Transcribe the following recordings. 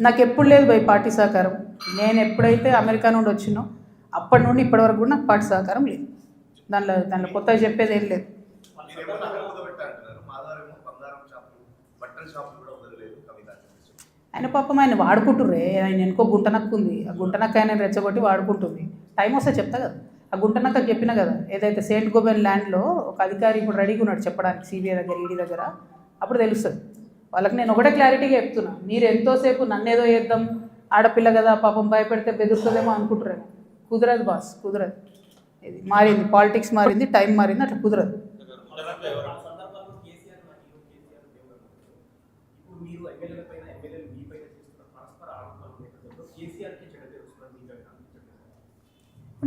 నాకు ఎప్పుడు లేదు. భయ్ పార్టీ సహకారం. నేను ఎప్పుడైతే అమెరికా నుండి వచ్చినో అప్పటి నుండి ఇప్పటి వరకు కూడా నాకు పార్టీ సహకారం లేదు. దానిలో దానిలో కొత్తగా చెప్పేది ఏం లేదు. ఆయన పాపం ఆయన వాడుకుంటుర్రే. ఆయన ఎనుకో గుంటనక్కు ఉంది. ఆ గుంటనక్క ఆయన రెచ్చగొట్టి వాడుకుంటుంది. టైం వస్తే చెప్తా కదా. ఆ గుంటనక్క చెప్పిన కదా. ఏదైతే సెయింట్ గోబెన్ ల్యాండ్లో ఒక అధికారి ఇప్పుడు రెడీగా ఉన్నాడు చెప్పడానికి సిబిఐ దగ్గర ఈడీ దగ్గర అప్పుడు తెలుస్తుంది. వాళ్ళకి నేను ఒకటే క్లారిటీగా చెప్తున్నా. మీరు ఎంతోసేపు నన్నేదో చేద్దాం ఆడపిల్ల కదా పాపం భయపెడితే బెదురుతుందేమో అనుకుంటారేమో కుదరదు బాస్ కుదరదు. ఇది మారింది పాలిటిక్స్ మారింది టైం మారింది అట్లా కుదరదు.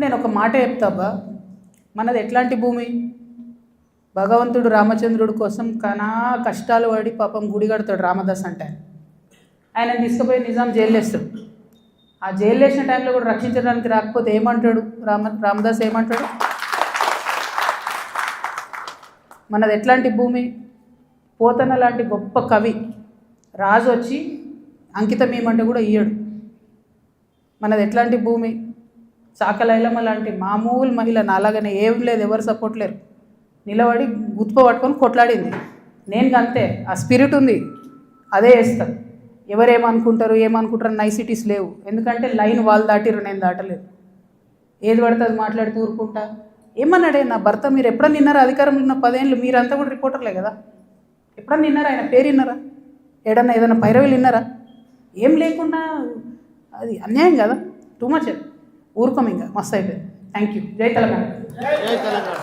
నేను ఒక మాట చెప్తాబ్బా మనది ఎట్లాంటి భూమి? భగవంతుడు రామచంద్రుడి కోసం కనా కష్టాలు పడి పాపం గుడి కడతాడు రామదాస్ అంటే. ఆయన తీసుకుపోయి నిజాం జైలు ఆ జైలు వేసిన టైంలో కూడా రక్షించడానికి రాకపోతే ఏమంటాడు? రామ రామదాస్ ఏమంటాడు? మనది ఎట్లాంటి భూమి? పోతన లాంటి గొప్ప కవి. రాజు వచ్చి అంకితం ఏమంటే కూడా ఇయ్యడు. మనది ఎట్లాంటి భూమి? చాకలైలమ్మ లాంటి మామూలు మహిళ నాలాగనే ఏం లేదు ఎవరు సపోర్ట్ లేరు. నిలబడి గుత్ప పట్టుకొని కొట్లాడింది. నేను అంతే ఆ స్పిరిట్ ఉంది అదే వేస్తా ఎవరు ఏమనుకుంటారు ఏమనుకుంటారు నైసిటీస్ లేవు. ఎందుకంటే లైన్ వాళ్ళు దాటిరు నేను దాటలేదు. ఏది పడితే అది మాట్లాడి ఊరుకుంటా. ఏమన్నాడే నా భర్త? మీరు ఎప్పుడన్నా నిన్నారా అధికారంలో ఉన్న పదేళ్ళు మీరంతా కూడా రిపోర్టర్లే కదా. ఎప్పుడన్నా నిన్నారా ఆయన పేరు విన్నారా? ఏడన్నా ఏదైనా పైరవీలు విన్నారా? ఏం లేకుండా అది అన్యాయం కదా. టూ మచ్ ఊరుకోం ఇంకా. మస్తు అయిపోయింది. థ్యాంక్ యూ జై తెలంగాణ. జై తెలంగాణ.